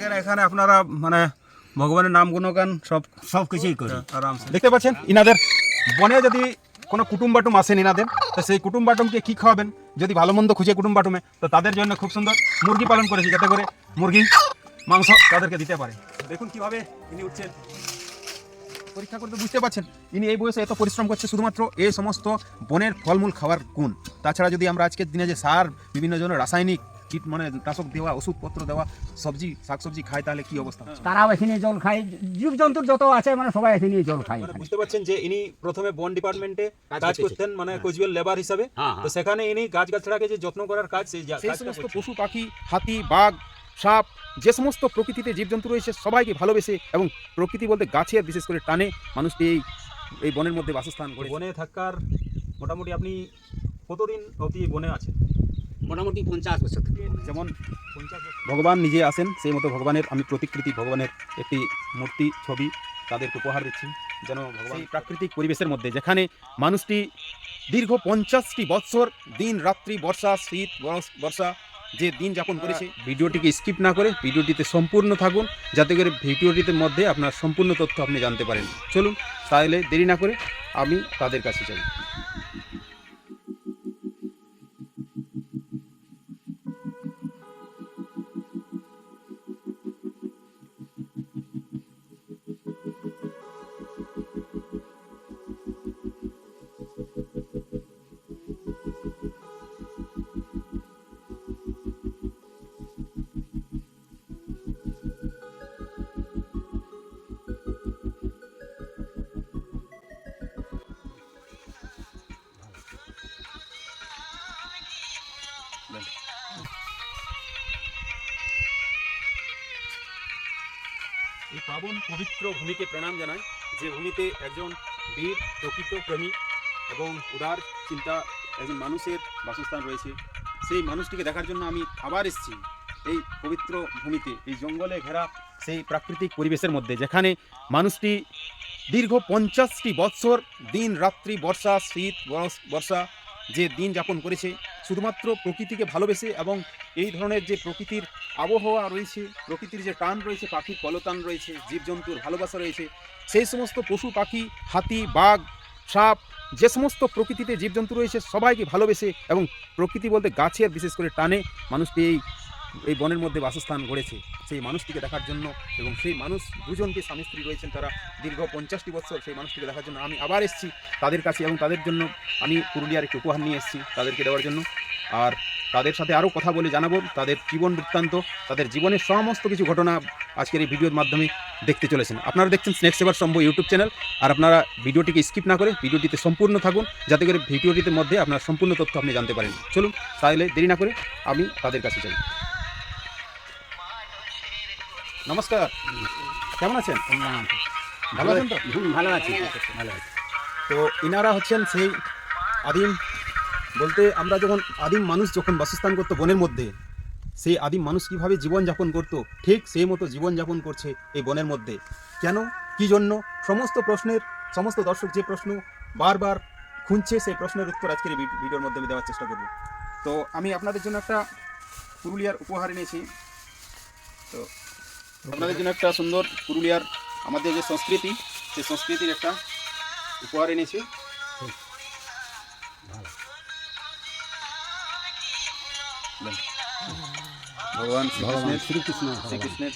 থাকেন এখানে আপনারা মানে ভগবানের নাম গুণগান সব সব কিছুই করি। আরামসে। দেখতে পাচ্ছেন? ইনাদের বনে যদি কোনো কুটুম বাটুম আসেন ইনাদের তো সেই কুটুম বাটুমকে কি খাওয়াবেন? যদি ভালো মন্দ খুঁজে কুটুম বাটুমে তো তাদের জন্য খুব সুন্দর মুরগি পালন করেছি যাতে করে মুরগি মাংস তাদেরকে দিতে পারে। দেখুন কীভাবে ইনি উঠছেন। পরীক্ষা করতে বুঝতে পারছেন ইনি এই বয়সে এত পরিশ্রম করছে শুধুমাত্র এই সমস্ত বনের ফলমূল খাওয়ার গুণ। তাছাড়া যদি আমরা আজকের দিনে যে সার বিভিন্ন জনের রাসায়নিক কীট মানে নাশক দেওয়া ওষুধপত্র দেওয়া সবজি শাকসবজি খায় তাহলে কি অবস্থা? হবে? তারাও এখানে জল খায় জীবজন্তুর যত আছে মানে সবাই এখানে জল খায় মানে বুঝতে পারছেন যে ইনি প্রথমে বন ডিপার্টমেন্টে কাজ করতেন মানে কোচবিহার লেবার হিসাবে। হ্যাঁ, তো সেখানে ইনি গাছ গাছড়াকে যে যত্ন করার কাজ সেই যা- সেই সমস্ত পশু পাখি হাতি বাঘ সাপ যে সমস্ত প্রকৃতিতে জীবজন্তু রয়েছে সবাইকে ভালোবেসে এবং প্রকৃতি বলতে গাছের বিশেষ করে টানে মানুষটি এই এই বনের মধ্যে বাসস্থান করে বনে থাকার মোটামুটি আপনি কতদিন অবধি বনে আছেন? মোটামুটি পঞ্চাশ বছর থেকে। যেমন ভগবান নিজে আসেন সেই মতো ভগবানের আমি প্রতিকৃতি ভগবানের একটি মূর্তি ছবি তাদেরকে উপহার দিচ্ছি। যেন ভগবান প্রাকৃতিক পরিবেশের মধ্যে যেখানে মানুষটি দীর্ঘ পঞ্চাশটি বৎসর দিন রাত্রি বর্ষা শীত বর্ষা যে দিন যাপন করেছে ভিডিওটিকে স্কিপ না করে ভিডিওটিতে সম্পূর্ণ থাকুন যাতে করে ভিডিওটিতে মধ্যে আপনার সম্পূর্ণ তথ্য আপনি জানতে পারেন। চলুন তাহলে দেরি না করে আমি তাদের কাছে যাই। এই পাবন পবিত্র ভূমিকে প্রণাম জানাই যে ভূমিতে একজন বীর, প্রকৃত প্রেমী এবং উদার চিন্তা একজন মানুষের বাসস্থান রয়েছে। সেই মানুষটিকে দেখার জন্য আমি আবার এসেছি এই পবিত্র ভূমিতে, এই জঙ্গলে ঘেরা সেই প্রাকৃতিক পরিবেশের মধ্যে, যেখানে মানুষটি দীর্ঘ পঞ্চাশটি বৎসর দিন, রাত্রি, বর্ষা, শীত বর্ষা যে দিন যাপন করেছে। শুধুমাত্র প্রকৃতিকে ভালোবেসে এবং এই ধরনের যে প্রকৃতির আবহাওয়া রয়েছে, প্রকৃতির যে টান রয়েছে, পাখির কলতান রয়েছে, জীবজন্তুর ভালোবাসা রয়েছে, সেই সমস্ত পশু, পাখি, হাতি, বাঘ, সাপ, যে সমস্ত প্রকৃতিতে জীবজন্তু রয়েছে, সবাইকে ভালোবেসে এবং প্রকৃতি বলতে গাছের বিশেষ করে টানে, মানুষকে এই এই বনের মধ্যে বাসস্থান গড়েছে। সেই মানুষটিকে দেখার জন্য এবং সেই মানুষ দুজনকে স্বামী স্ত্রী রয়েছেন তারা দীর্ঘ পঞ্চাশটি বছর সেই মানুষটিকে দেখার জন্য আমি আবার এসেছি তাদের কাছে এবং তাদের জন্য আমি পুরুলিয়ার একটি উপহার নিয়ে এসেছি তাদেরকে দেওয়ার জন্য। আর তাদের সাথে আরও কথা বলে জানাব তাদের জীবন বৃত্তান্ত, তাদের জীবনের সমস্ত কিছু ঘটনা আজকের এই ভিডিওর মাধ্যমে দেখতে চলেছেন। আপনারা দেখছেন স্নেক সেবার সম্ভব ইউটিউব চ্যানেল। আর আপনারা ভিডিওটিকে স্কিপ না করে ভিডিওটিতে সম্পূর্ণ থাকুন, যাতে করে ভিডিওটিতে মধ্যে আপনার সম্পূর্ণ তথ্য আপনি জানতে পারেন। চলুন, তাহলে দেরি না করে আমি তাদের কাছে যাই। নমস্কার। কেমন আছেন? ভালো আছেন তো? ভালো আছি। ভালো আছি। তো ইনারা হচ্ছেন সেই আদিম বলতে আমরা যখন আদিম মানুষ যখন বাসস্থান করতো বনের মধ্যে সেই আদিম মানুষ কীভাবে জীবনযাপন করতো? ঠিক সেই মতো জীবনযাপন করছে এই বনের মধ্যে। কেন? কি জন্য? সমস্ত প্রশ্নের সমস্ত দর্শক যে প্রশ্ন বারবার খুঁজছে সেই প্রশ্নের উত্তর আজকের এই ভিডিওর মধ্যে আমি দেওয়ার চেষ্টা করব। তো আমি আপনাদের জন্য একটা পুরুলিয়ার উপহার এনেছি। তো আপনাদের জন্য একটা সুন্দর পুরুলিয়ার আমাদের যে সংস্কৃতি সেই সংস্কৃতির একটা উপহার এনেছি। ভগবান শ্রীকৃষ্ণের শ্রীকৃষ্ণ শ্রীকৃষ্ণের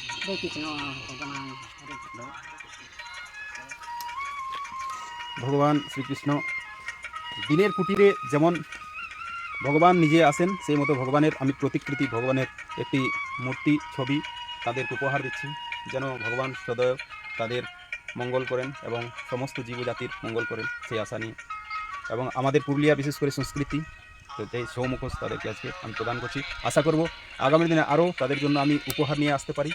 ভগবান শ্রীকৃষ্ণ দিনের কুটিরে যেমন ভগবান নিজে আসেন সেই মতো ভগবানের আমি প্রতিকৃতি ভগবানের একটি মূর্তি ছবি তাদেরকে উপহার দিচ্ছি। যেন ভগবান সদয় তাদের মঙ্গল করেন এবং সমস্ত জীবজাতির মঙ্গল করেন সেই আশা নিয়ে। এবং আমাদের পুরুলিয়া বিশেষ করে সংস্কৃতি এই সৌমুখোশ তাদেরকে আজকে আমি প্রদান করছি। আশা করব আগামী দিনে আরও তাদের জন্য আমি উপহার নিয়ে আসতে পারি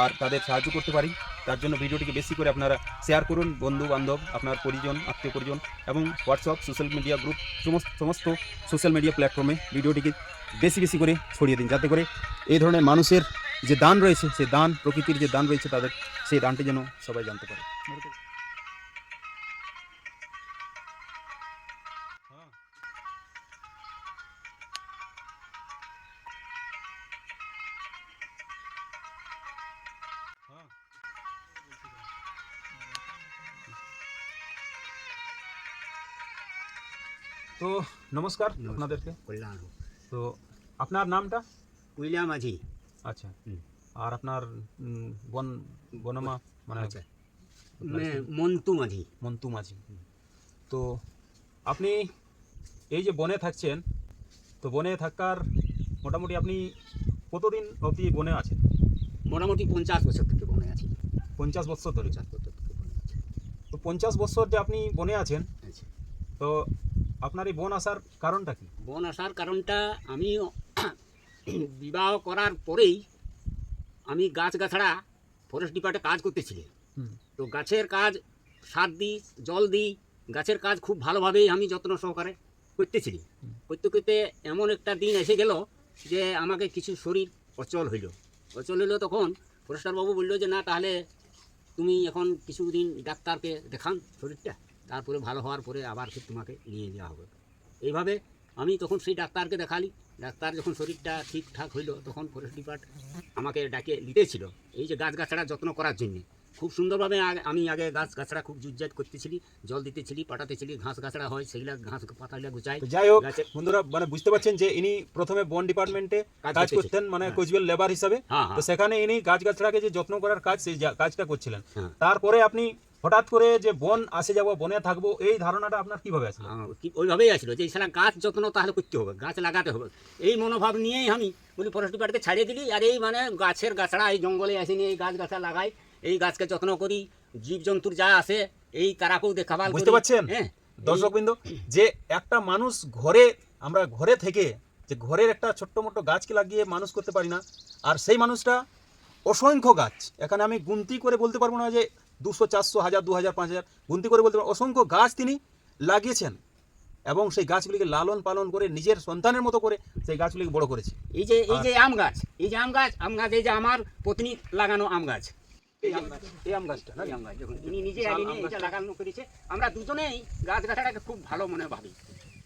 আর তাদের সাহায্য করতে পারি। তার জন্য ভিডিওটিকে বেশি করে আপনারা শেয়ার করুন বন্ধু বান্ধব আপনার পরিজন, আত্মীয় পরিজন এবং হোয়াটসঅ্যাপ, সোশ্যাল মিডিয়া গ্রুপ, সমস্ত সমস্ত সোশ্যাল মিডিয়া প্ল্যাটফর্মে ভিডিওটিকে বেশি বেশি করে ছড়িয়ে দিন। যাতে করে এই ধরনের মানুষের যে দান রয়েছে সেই দান প্রকৃতির যে দান রয়েছে তাদের সেই দানটি যেন সবাই জানতে পারে তো নমস্কার আপনাদেরকে তো আপনার নামটা উইলিয়াম মাঝি আচ্ছা। আর আপনার বন বনমা মানে আচ্ছা। মে- মন্টু মাঝি। মন্তু মাঝি তো আপনি এই যে বনে থাকছেন তো বনে থাকার মোটামুটি আপনি কতদিন অবধি বনে আছেন? মোটামুটি পঞ্চাশ বছর থেকে বনে আছি। পঞ্চাশ বছর ধরে। বছর থেকে তো পঞ্চাশ বছর যে আপনি বনে আছেন আচ্ছা। তো আপনার এই বন আসার কারণটা কি? বন আসার কারণটা আমি বিবাহ করার পরেই আমি গাছ গাছড়া ফরেস্ট ডিপার্টে কাজ করতেছিলাম তো গাছের কাজ সার দিই জল দিই গাছের কাজ খুব ভালোভাবেই আমি যত্ন সহকারে করতেছিলি করতে করতে এমন একটা দিন এসে গেল যে আমাকে কিছু শরীর অচল হইল। অচল হইল তখন ফরেস্টার বাবু বলল যে না তাহলে তুমি এখন কিছুদিন ডাক্তারকে দেখান শরীরটা। তারপরে ভালো হওয়ার পরে আবার তোমাকে নিয়ে যাওয়া হবে। এইভাবে আমি তখন সেই ডাক্তারকে দেখালি। ডাক্তার যখন শরীরটা ঠিকঠাক হইল তখন ফরেস্ট ডিপার্ট আমাকে ডাকে নিতেছিল এই যে গাছ গাছড়া যত্ন করার জন্যে। খুব সুন্দরভাবে আমি আগে গাছ গাছড়া খুব জুজ্জাত করতেছিলি জল দিতেছিলি পাঠাতেছিলি ঘাস গাছড়া হয় সেগুলা ঘাস পাতাগুলা গুছাই। যাই হোক বন্ধুরা মানে বুঝতে পারছেন যে ইনি প্রথমে বন ডিপার্টমেন্টে কাজ করতেন মানে হ্যাঁ। কোচবিহার লেবার হিসাবে। হ্যাঁ তো হ্যাঁ সেখানে ইনি গাছ গাছড়াকে যে যত্ন করার কাজ সেই কাজটা করছিলেন। তারপরে আপনি হঠাৎ করে যে বন আসে যাব বনে থাকব এই ধারণাটা আপনার কীভাবে আসলো? ওইভাবেই আসলো যে সারা গাছ যত্ন তাহলে করতে হবে গাছ লাগাতে হবে। এই মনোভাব নিয়েই আমি বলি ফরেস্ট ডিপার্টকে ছাড়িয়ে দিলি আর এই মানে গাছের গাছড়া এই জঙ্গলে আসেনি এই গাছ গাছা লাগাই এই গাছকে যত্ন করি জীবজন্তুর যা আছে এই তারাকেও দেখাভাল বুঝতে পারছেন? হ্যাঁ দর্শকবৃন্দ যে একটা মানুষ ঘরে আমরা ঘরে থেকে যে ঘরের একটা ছোট্ট মোটো গাছকে লাগিয়ে মানুষ করতে পারি না আর সেই মানুষটা অসংখ্য গাছ। এখানে আমি গুনতি করে বলতে পারব না যে দুশো চারশো হাজার দু হাজার পাঁচ হাজার গুনতি করে বলতে পারব অসংখ্য গাছ তিনি লাগিয়েছেন এবং সেই গাছগুলিকে লালন পালন করে নিজের সন্তানের মতো করে সেই গাছগুলিকে বড় করেছে। এই যে এই যে আম গাছ এই যে আম গাছ আম গাছ এই যে আমার পত্নী লাগানো আম গাছ। এই আম গাছটা গাছ ইনি নিজে। লাগানো করেছে। আমরা দুজনেই গাছ গাছটাকে খুব ভালো মনে ভাবি।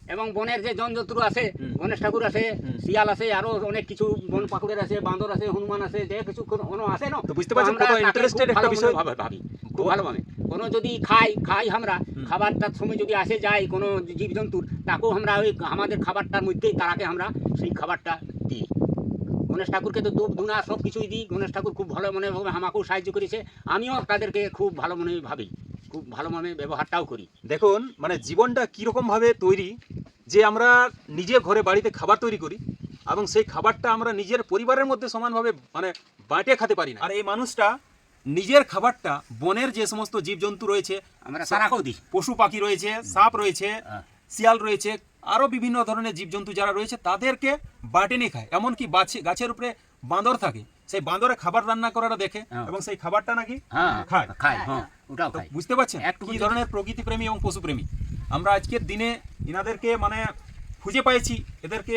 এবং বনের যে জনজন্তু আছে গণেশ ঠাকুর আছে শিয়াল আছে আরও অনেক কিছু বন পাকুড়ের আছে বান্দর আছে হনুমান আছে যে কিছু কোনো আছে না? বুঝতে পারছেন আমরা কত তাকে একটা বিষয়। ভাবি। খুব ভালোভাবে কোনো যদি খাই খাই আমরা। খাবারটার সময় যদি আসে যায় কোনো জীবজন্তুর তাকেও আমরা ওই আমাদের খাবারটার মধ্যেই তারাকে আমরা সেই খাবারটা দিই। গণেশ ঠাকুরকে তো দুধ ধুনা সব কিছুই দিই। গণেশ ঠাকুর খুব ভালো মনে ভাবে আমাকেও সাহায্য করেছে। আমিও তাদেরকে খুব ভালো মনে ভাবি। খুব ভালো মনে ব্যবহারটাও করি। দেখুন মানে জীবনটা কীরকম ভাবে তৈরি যে আমরা নিজে ঘরে বাড়িতে খাবার তৈরি করি এবং সেই খাবারটা আমরা নিজের পরিবারের মধ্যে সমানভাবে মানে বাঁটে খেতে পারি না। আর এই মানুষটা নিজের খাবারটা বনের যে সমস্ত জীবজন্তু রয়েছে আমরা তারাকেও দিই। পশু পাখি রয়েছে সাপ রয়েছে হ্যাঁ। শিয়াল রয়েছে আরও বিভিন্ন ধরনের জীবজন্তু যারা রয়েছে তাদেরকে বাটে নিয়ে খায়। এমনকি বাছে গাছের উপরে বাঁদর থাকে। সেই বাঁদরে খাবার রান্না করাটা দেখে হ্যাঁ। এবং সেই খাবারটা নাকি হ্যাঁ খায়। ওটাও বুঝতে পারছেন? একটু কি ধরনের প্রকৃতিপ্রেমী এবং পশুপ্রেমী? আমরা আজকের দিনে ইনাদেরকে মানে খুঁজে পেয়েছি এদেরকে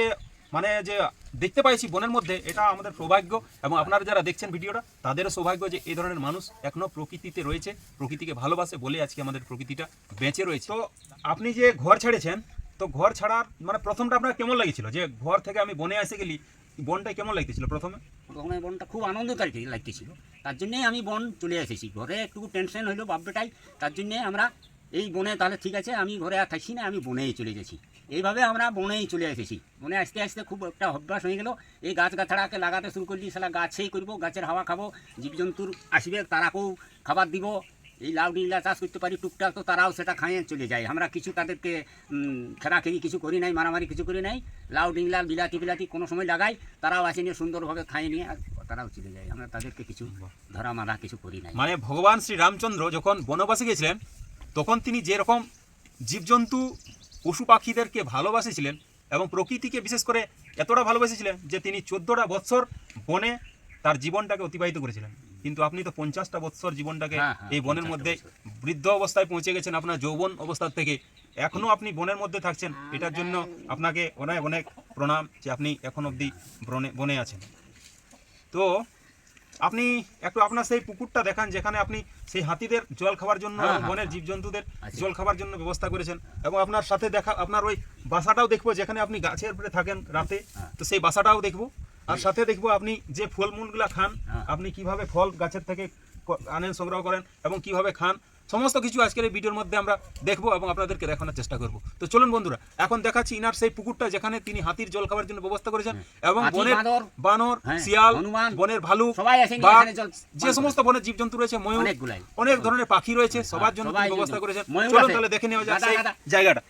মানে যে দেখতে পাইছি বনের মধ্যে, এটা আমাদের সৌভাগ্য। এবং আপনারা যারা দেখছেন ভিডিওটা, তাদেরও সৌভাগ্য যে এই ধরনের মানুষ এখনও প্রকৃতিতে রয়েছে, প্রকৃতিকে ভালোবাসে বলে আজকে আমাদের প্রকৃতিটা বেঁচে রয়েছে। তো আপনি যে ঘর ছেড়েছেন, তো ঘর ছাড়ার মানে প্রথমটা আপনার কেমন লাগছিল? যে ঘর থেকে আমি বনে এসে গেলি, বনটা কেমন লাগতেছিল প্রথমে? প্রথমে বনটা খুব আনন্দকারী লাগতেছিল। তার জন্যেই আমি বন চলে এসেছি। ঘরে একটু টেনশন হইল বাপটাই তার জন্যে আমরা এই বনে তাহলে ঠিক আছে, আমি ঘরে আর থাকছি না, আমি বনেই চলে গেছি। এইভাবে আমরা বনেই চলে এসেছি। বনে আসতে আসতে খুব একটা অভ্যাস হয়ে গেল। এই গাছ গাছড়াকে লাগাতে শুরু করলি সেটা গাছেই করব, গাছের হাওয়া খাব, জীবজন্তুর আসবে, তারাকেও খাবার দিব। এই লাউ ডিলা চাষ করতে পারি, টুকটাক তো তারাও সেটা খাইয়ে চলে যায়। আমরা কিছু তাদেরকে খেলাখেলি কিছু করি নাই, মারামারি কিছু করি নাই। লাউ ডিংলা, বিলাতি বিলাতি কোনো সময় লাগাই, তারাও আসে নিয়ে সুন্দরভাবে খাইয়ে নিয়ে আর তারাও চলে যায়। আমরা তাদেরকে কিছু ধরা মারা কিছু করি নাই। মানে ভগবান শ্রী রামচন্দ্র যখন বনবাসে গেছিলেন তখন তিনি যেরকম জীবজন্তু পশু পাখিদেরকে ভালোবাসেছিলেন এবং প্রকৃতিকে বিশেষ করে এতটা ভালোবেসেছিলেন যে তিনি চোদ্দোটা বৎসর বনে তার জীবনটাকে অতিবাহিত করেছিলেন। কিন্তু আপনি তো পঞ্চাশটা বৎসর জীবনটাকে হ্যাঁ, হ্যাঁ, এই বনের মধ্যে বৃদ্ধ অবস্থায় পৌঁছে গেছেন আপনার যৌবন অবস্থার থেকে। এখনও আপনি বনের মধ্যে থাকছেন এটার জন্য আপনাকে অনেক অনেক প্রণাম যে আপনি এখন অবধি বনে বনে আছেন। তো আপনি একটু আপনার সেই পুকুরটা দেখান যেখানে আপনি সেই হাতিদের জল খাওয়ার জন্য হ্যাঁ, হ্যাঁ, বনের জীবজন্তুদের আচ্ছা। জল খাওয়ার জন্য ব্যবস্থা করেছেন এবং আপনার সাথে দেখা আপনার ওই বাসাটাও দেখব যেখানে আপনি গাছের উপরে থাকেন রাতে হ্যাঁ। তো সেই বাসাটাও দেখব আর সাথে দেখব আপনি যে ফলমূলগুলা খান হ্যাঁ। আপনি কীভাবে ফল গাছের থেকে আনেন সংগ্রহ করেন এবং কীভাবে খান সমস্ত কিছু আজকের এই ভিডিওর মধ্যে আমরা দেখব এবং আপনাদেরকে দেখানোর চেষ্টা করব। তো চলুন বন্ধুরা এখন দেখাচ্ছি ইনার সেই পুকুরটা যেখানে তিনি হাতির জল খাওয়ার জন্য ব্যবস্থা করেছেন এবং বনের বানর হ্যাঁ, শিয়াল বনের ভালু যে সমস্ত বনের জীবজন্তু রয়েছে ময়ূর অনেক ধরনের পাখি রয়েছে সবার জন্য ব্যবস্থা করেছেন। চলুন তাহলে দেখে নেওয়া যাক। জায়গাটা।